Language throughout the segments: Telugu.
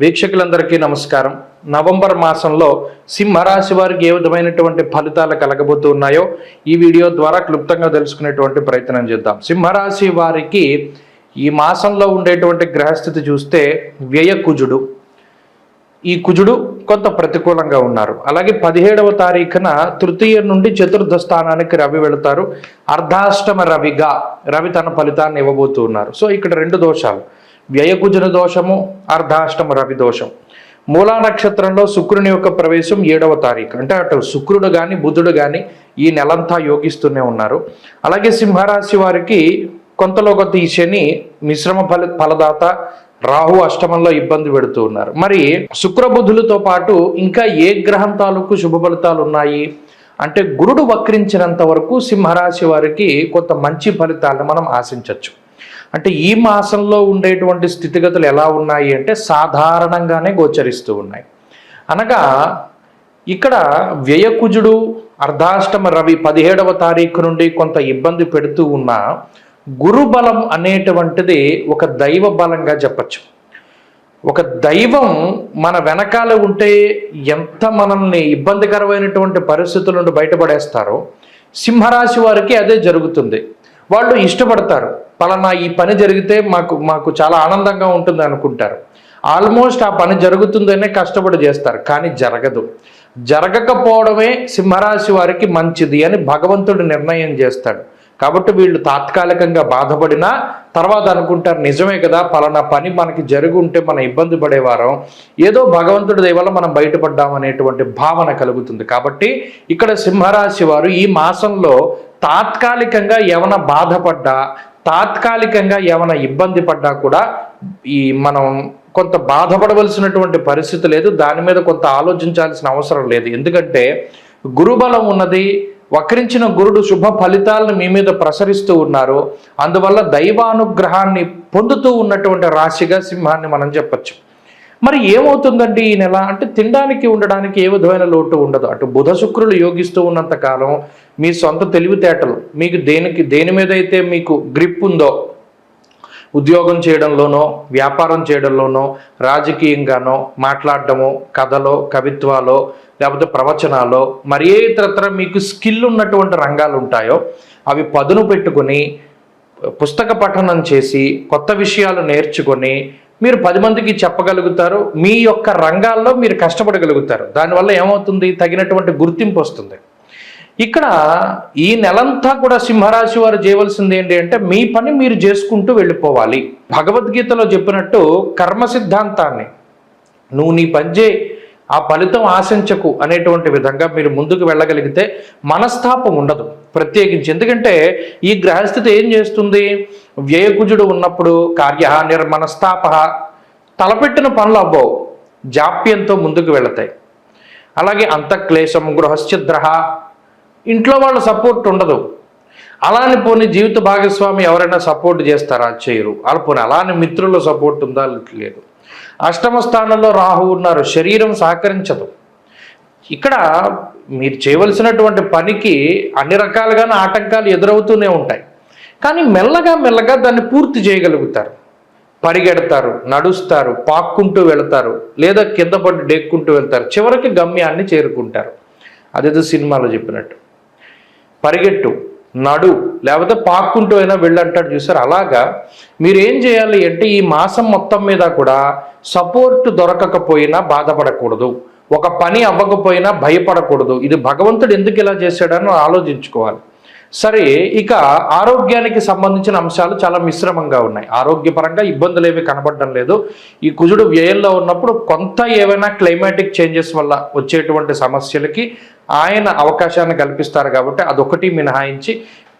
వీక్షకులందరికీ నమస్కారం. నవంబర్ మాసంలో సింహరాశి వారికి ఏ విధమైనటువంటి ఫలితాలు కలగబోతూ ఉన్నాయో ఈ వీడియో ద్వారా క్లుప్తంగా తెలుసుకునేటువంటి ప్రయత్నం చేద్దాం. సింహరాశి వారికి ఈ మాసంలో ఉండేటువంటి గ్రహస్థితి చూస్తే వ్యయ కుజుడు. ఈ కుజుడు కొంత ప్రతికూలంగా ఉన్నారు. అలాగే పదిహేడవ తారీఖున తృతీయ నుండి చతుర్థ స్థానానికి రవి వెళతారు. అర్ధాష్టమ రవిగా రవి తన ఫలితాన్ని ఇవ్వబోతూ ఉన్నారు. సో ఇక్కడ రెండు దోషాలు. వ్యయకుజున దోషము అర్ధాష్టమ రవి దోషం. మూలా నక్షత్రంలో శుక్రుని యొక్క ప్రవేశం ఏడవ తారీఖు. అంటే అటు శుక్రుడు కానీ బుధుడు కానీ ఈ నెలంతా యోగిస్తూనే ఉన్నారు. అలాగే సింహరాశి వారికి కొంతలో కొంత ఈ శని మిశ్రమ ఫల ఫలదాత రాహు అష్టమంలో ఇబ్బంది పెడుతూ ఉన్నారు. మరి శుక్రబుధులతో పాటు ఇంకా ఏ గ్రహం తాలూకు శుభ ఫలితాలు ఉన్నాయి? అంటే గురుడు వక్రించినంత వరకు సింహరాశి వారికి కొంత మంచి ఫలితాలను మనం ఆశించవచ్చు అంటే ఈ మాసంలో ఉండేటువంటి స్థితిగతులు ఎలా ఉన్నాయి అంటే సాధారణంగానే గోచరిస్తూ ఉన్నాయి. అనగా ఇక్కడ వ్యయకుజుడు అర్ధాష్టమ రవి పదిహేడవ తారీఖు నుండి కొంత ఇబ్బంది పెడుతూ ఉన్న గురుబలం అనేటువంటిది ఒక దైవ బలంగా చెప్పచ్చు. ఒక దైవం మన వెనకాల ఉంటే ఎంత మనల్ని ఇబ్బందికరమైనటువంటి పరిస్థితుల నుండి బయటపడేస్తారో సింహరాశి వారికి అదే జరుగుతుంది. వాళ్ళు ఇష్టపడతారు. పలానా ఈ పని జరిగితే మాకు మాకు చాలా ఆనందంగా ఉంటుంది అనుకుంటారు. ఆల్మోస్ట్ ఆ పని జరుగుతుందనే కష్టపడి చేస్తారు కానీ జరగదు. జరగకపోవడమే సింహరాశి వారికి మంచిది అని భగవంతుడు నిర్ణయం చేస్తాడు. కాబట్టి వీళ్ళు తాత్కాలికంగా బాధపడినా తర్వాత అనుకుంటారు నిజమే కదా పలానా పని మనకి జరిగి ఉంటే మనం ఇబ్బంది పడేవారం. ఏదో భగవంతుడి దయవల్ల మనం బయటపడ్డాం అనేటువంటి భావన కలుగుతుంది. కాబట్టి ఇక్కడ సింహరాశి వారు ఈ మాసంలో తాత్కాలికంగా ఏమైనా బాధపడ్డా తాత్కాలికంగా ఏమైనా ఇబ్బంది పడ్డా కూడా ఈ మనం కొంత బాధపడవలసినటువంటి పరిస్థితి లేదు. దాని మీద కొంత ఆలోచించాల్సిన అవసరం లేదు. ఎందుకంటే గురుబలం ఉన్నది వక్రించిన గురుడు శుభ ఫలితాలను మీ మీద ప్రసరిస్తూ ఉన్నారు. అందువల్ల దైవానుగ్రహాన్ని పొందుతూ ఉన్నటువంటి రాశిగా సింహాన్ని మనం చెప్పచ్చు. మరి ఏమవుతుందండి ఈ నెల? అంటే తినడానికి ఉండడానికి ఏ విధమైన లోటు ఉండదు. అటు బుధ శుక్రులు యోగిస్తూ ఉన్నంత కాలం మీ సొంత తెలివితేటలు మీకు దేనికి దేని మీద అయితే మీకు గ్రిప్ ఉందో ఉద్యోగం చేయడంలోనో వ్యాపారం చేయడంలోనో రాజకీయంగానో మాట్లాడటము కథలో కవిత్వాలో లేకపోతే ప్రవచనాలో మరి ఏ ఇతరత్ర మీకు స్కిల్ ఉన్నటువంటి రంగాలు ఉంటాయో అవి పదును పెట్టుకొని పుస్తక పఠనం చేసి కొత్త విషయాలు నేర్చుకొని మీరు పది మందికి చెప్పగలుగుతారు మీ యొక్క రంగాల్లో మీరు కష్టపడగలుగుతారు. దానివల్ల ఏమవుతుంది? తగినటువంటి గుర్తింపు వస్తుంది. ఇక్కడ ఈ నెలంతా కూడా సింహరాశి వారు చేయవలసింది ఏంటి అంటే మీ పని మీరు చేసుకుంటూ వెళ్ళిపోవాలి. భగవద్గీతలో చెప్పినట్టు కర్మ సిద్ధాంతాన్ని నువ్వు నీ పని చేయి ఆ ఫలితం ఆశించకు అనేటువంటి విధంగా మీరు ముందుకు వెళ్ళగలిగితే మనస్తాపం ఉండదు ప్రత్యేకించి. ఎందుకంటే ఈ గ్రహస్థితి ఏం చేస్తుంది? వ్యయకుజుడు ఉన్నప్పుడు కార్య నిర్మనస్తాప తలపెట్టిన పనులు అవ్వవు జాప్యంతో ముందుకు వెళతాయి. అలాగే అంతఃక్లేశం గృహశ్చిద్ర ఇంట్లో వాళ్ళ సపోర్ట్ ఉండదు. అలాని పోని జీవిత భాగస్వామి ఎవరైనా సపోర్ట్ చేస్తారా? చేయరు. అలా పోనీ అలాని మిత్రుల సపోర్ట్ ఉందా? లేదు. అష్టమ స్థానంలో రాహు ఉన్నారు. శరీరం సహకరించదు. ఇక్కడ మీరు చేయవలసినటువంటి పనికి అన్ని రకాలుగానే ఆటంకాలు ఎదురవుతూనే ఉంటాయి. కానీ మెల్లగా మెల్లగా దాన్ని పూర్తి చేయగలుగుతారు. పరిగెడతారు నడుస్తారు పాక్కుంటూ వెళతారు లేదా కింద పడి డెక్కుంటూ వెళ్తారు. చివరికి గమ్యాన్ని చేరుకుంటారు. అదేదో సినిమాలో చెప్పినట్టు. పరిగెట్టు. నడు లేకపోతే పాక్కుంటూ అయినా వెళ్ళంటాడు చూసారు? అలాగా మీరు ఏం చేయాలి అంటే ఈ మాసం మొత్తం మీద కూడా సపోర్ట్ దొరకకపోయినా బాధపడకూడదు. ఒక పని అవ్వకపోయినా భయపడకూడదు. ఇది భగవంతుడు ఎందుకు ఇలా చేశాడని ఆలోచించుకోవాలి. సరే ఇక ఆరోగ్యానికి సంబంధించిన అంశాలు చాలా మిశ్రమంగా ఉన్నాయి. ఆరోగ్యపరంగా ఇబ్బందులు ఏమీ కనబడడం లేదు. ఈ కుజుడు వ్యయంలో ఉన్నప్పుడు కొంత ఏవైనా క్లైమాటిక్ చేంజెస్ వల్ల వచ్చేటువంటి సమస్యలకి ఆయన అవకాశాన్ని కల్పిస్తారు కాబట్టి అదొకటి మినహాయించి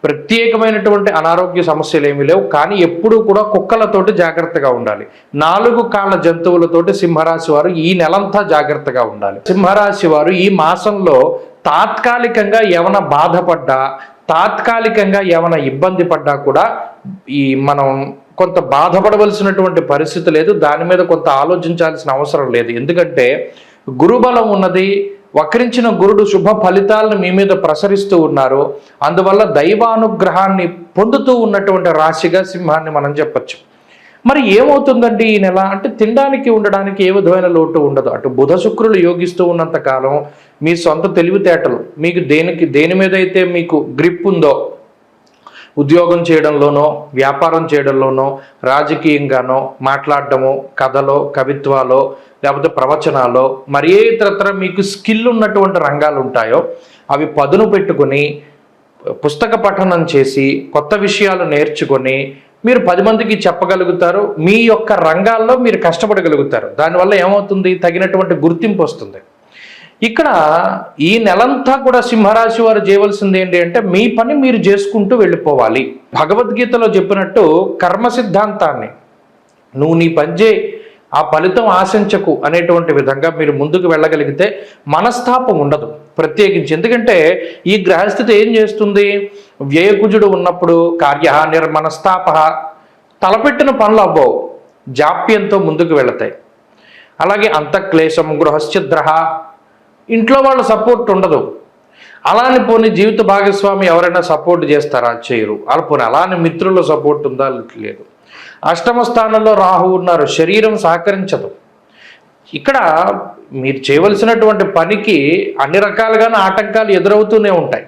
ప్రత్యేకమైనటువంటి అనారోగ్య సమస్యలు ఏమీ లేవు. కానీ ఎప్పుడూ కూడా కుక్కలతోటి జాగ్రత్తగా ఉండాలి. నాలుగు కాళ్ళ జంతువులతోటి సింహరాశి వారు ఈ నెలంతా జాగ్రత్తగా ఉండాలి. సింహరాశి వారు ఈ మాసంలో తాత్కాలికంగా ఏమైనా బాధపడ్డా తాత్కాలికంగా ఏమైనా ఇబ్బంది పడ్డా కూడా ఈ మనం కొంత బాధపడవలసినటువంటి పరిస్థితి లేదు. దాని మీద కొంత ఆలోచించాల్సిన అవసరం లేదు. ఎందుకంటే గురుబలం ఉన్నది వక్రించిన గురుడు శుభ ఫలితాలను మీ మీద ప్రసరిస్తూ ఉన్నారు. అందువల్ల దైవానుగ్రహాన్ని పొందుతూ ఉన్నటువంటి రాశిగా సింహాన్ని మనం చెప్పచ్చు. మరి ఏమవుతుందండి ఈ నెల? అంటే తినడానికి ఉండడానికి ఏ విధమైన లోటు ఉండదు. అటు బుధ శుక్రులు యోగిస్తూ ఉన్నంత కాలం మీ సొంత తెలివితేటలు మీకు దేనికి దేని మీద అయితే మీకు గ్రిప్ ఉందో ఉద్యోగం చేయడంలోనో వ్యాపారం చేయడంలోనో రాజకీయంగానో మాట్లాడటము కథలో కవిత్వాలో లేకపోతే ప్రవచనాలో మరి ఏ ఇతరత్ర మీకు స్కిల్ ఉన్నటువంటి రంగాలు ఉంటాయో అవి పదును పెట్టుకుని పుస్తక పఠనం చేసి కొత్త విషయాలు నేర్చుకొని మీరు పది మందికి చెప్పగలుగుతారు మీ యొక్క రంగాల్లో మీరు కష్టపడగలుగుతారు. దానివల్ల ఏమవుతుంది? తగినటువంటి గుర్తింపు వస్తుంది. ఇక్కడ ఈ నెలంతా కూడా సింహరాశి వారు చేయవలసింది ఏంటి అంటే మీ పని మీరు చేసుకుంటూ వెళ్ళిపోవాలి. భగవద్గీతలో చెప్పినట్టు కర్మ సిద్ధాంతాన్ని నువ్వు నీ పని చేయి ఆ ఫలితం ఆశించకు అనేటువంటి విధంగా మీరు ముందుకు వెళ్ళగలిగితే మనస్తాపం ఉండదు. ప్రత్యేకించి. ఎందుకంటే ఈ గ్రహస్థితి ఏం చేస్తుంది? వ్యయకుజుడు ఉన్నప్పుడు కార్య నిర్మనస్తాప తలపెట్టిన పనులు అవ్వవు. జాప్యంతో ముందుకు వెళతాయి. అలాగే అంతఃక్లేశం గృహశ్చిద్రహ ఇంట్లో వాళ్ళ సపోర్ట్ ఉండదు. అలాని పోనీ జీవిత భాగస్వామి ఎవరైనా సపోర్ట్ చేస్తారా? చేయరు. అలా పోనీ అలాని మిత్రుల సపోర్ట్ ఉందా? లేదు. అష్టమ స్థానంలో రాహు ఉన్నారు. శరీరం సహకరించదు. ఇక్కడ మీరు చేయవలసినటువంటి పనికి అన్ని రకాలుగానే ఆటంకాలు ఎదురవుతూనే ఉంటాయి.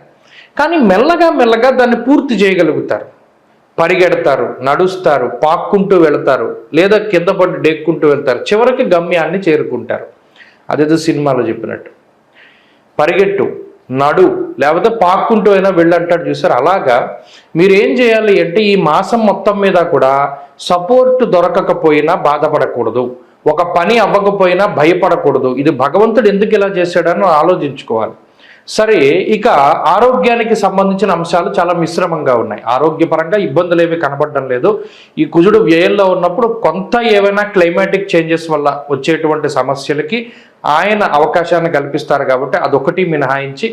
కానీ మెల్లగా మెల్లగా దాన్ని పూర్తి చేయగలుగుతారు. పరిగెడతారు నడుస్తారు పాక్కుంటూ వెళతారు లేదా కింద పడి డెక్కుంటూ వెళ్తారు చివరికి గమ్యాన్ని చేరుకుంటారు. అదేదో సినిమాలో చెప్పినట్టు. పరిగెట్టు నడు లేకపోతే పాక్కుంటూ అయినా వెళ్ళంటాడు చూసారు. అలాగా మీరు ఏం చేయాలి అంటే ఈ మాసం మొత్తం మీద కూడా సపోర్ట్ దొరకకపోయినా బాధపడకూడదు. ఒక పని అవ్వకపోయినా భయపడకూడదు. ఇది భగవంతుడు ఎందుకు ఇలా చేశాడని ఆలోచించుకోవాలి. సరే ఇక ఆరోగ్యానికి సంబంధించిన అంశాలు చాలా మిశ్రమంగా ఉన్నాయి. ఆరోగ్యపరంగా ఇబ్బందులు ఏమీ కనబడడం లేదు. ఈ కుజుడు వ్యయంలో ఉన్నప్పుడు కొంత ఏవైనా క్లైమాటిక్ చేంజెస్ వల్ల వచ్చేటువంటి సమస్యలకి ఆయన అవకాశాన్ని కల్పిస్తారు కాబట్టి అదొకటి మినహాయించి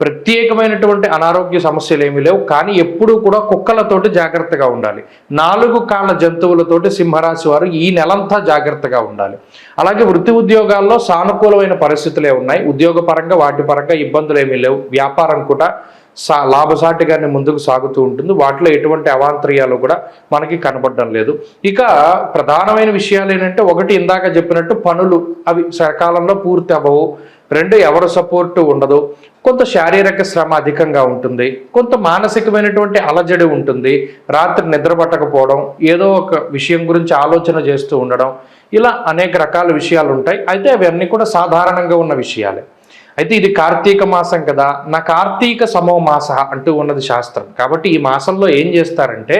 ప్రత్యేకమైనటువంటి అనారోగ్య సమస్యలు ఏమీ లేవు. కానీ ఎప్పుడూ కూడా కుక్కలతోటి జాగ్రత్తగా ఉండాలి. నాలుగు కాళ్ళ జంతువులతోటి సింహరాశి వారు ఈ నెలంతా జాగ్రత్తగా ఉండాలి. అలాగే వృత్తి ఉద్యోగాల్లో సానుకూలమైన పరిస్థితులే ఉన్నాయి. ఉద్యోగపరంగా వాటి పరంగా ఇబ్బందులు ఏమీ లేవు. వ్యాపారం కూడా సా లాభసాటిగానే ముందుకు సాగుతూ ఉంటుంది. వాటిలో ఎటువంటి అవాంతర్యాలు కూడా మనకి కనబడడం లేదు. ఇక ప్రధానమైన విషయాలు ఏంటంటే ఒకటి ఇందాక చెప్పినట్టు పనులు అవి సకాలంలో పూర్తి అవ్వవు. రెండు ఎవరు సపోర్టు ఉండదు. కొంత శారీరక శ్రమ అధికంగా ఉంటుంది. కొంత మానసికమైనటువంటి అలజడి ఉంటుంది. రాత్రి నిద్ర పట్టకపోవడం ఏదో ఒక విషయం గురించి ఆలోచన చేస్తూ ఉండడం ఇలా అనేక రకాల విషయాలు ఉంటాయి. అయితే అవన్నీ కూడా సాధారణంగా ఉన్న విషయాలే. అయితే ఇది కార్తీక మాసం కదా. నా కార్తీక సమో మాస అంటూ ఉన్నది శాస్త్రం. కాబట్టి ఈ మాసంలో ఏం చేస్తారంటే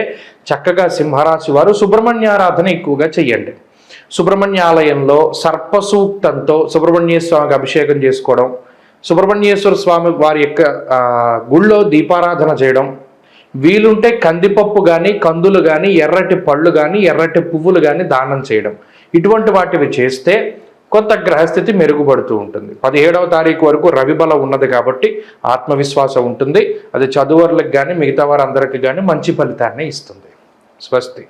చక్కగా సింహరాశి వారు సుబ్రహ్మణ్యారాధన ఎక్కువగా చెయ్యండి. సుబ్రహ్మణ్యాలయంలో సర్పసూక్తంతో సుబ్రహ్మణ్య స్వామికి అభిషేకం చేసుకోవడం సుబ్రహ్మణ్యేశ్వర స్వామి వారి యొక్క గుళ్ళో దీపారాధన చేయడం వీలుంటే కందిపప్పు కానీ కందులు కానీ ఎర్రటి పళ్ళు కానీ ఎర్రటి పువ్వులు కానీ దానం చేయడం. ఇటువంటి వాటివి చేస్తే కొంత గ్రహస్థితి మెరుగుపడుతూ ఉంటుంది. పదిహేడవ తారీఖు వరకు రవిబలం ఉన్నది కాబట్టి ఆత్మవిశ్వాసం ఉంటుంది. అది చదువర్లకు కానీ మిగతా వారందరికీ కానీ మంచి ఫలితాన్ని ఇస్తుంది. స్వస్తి.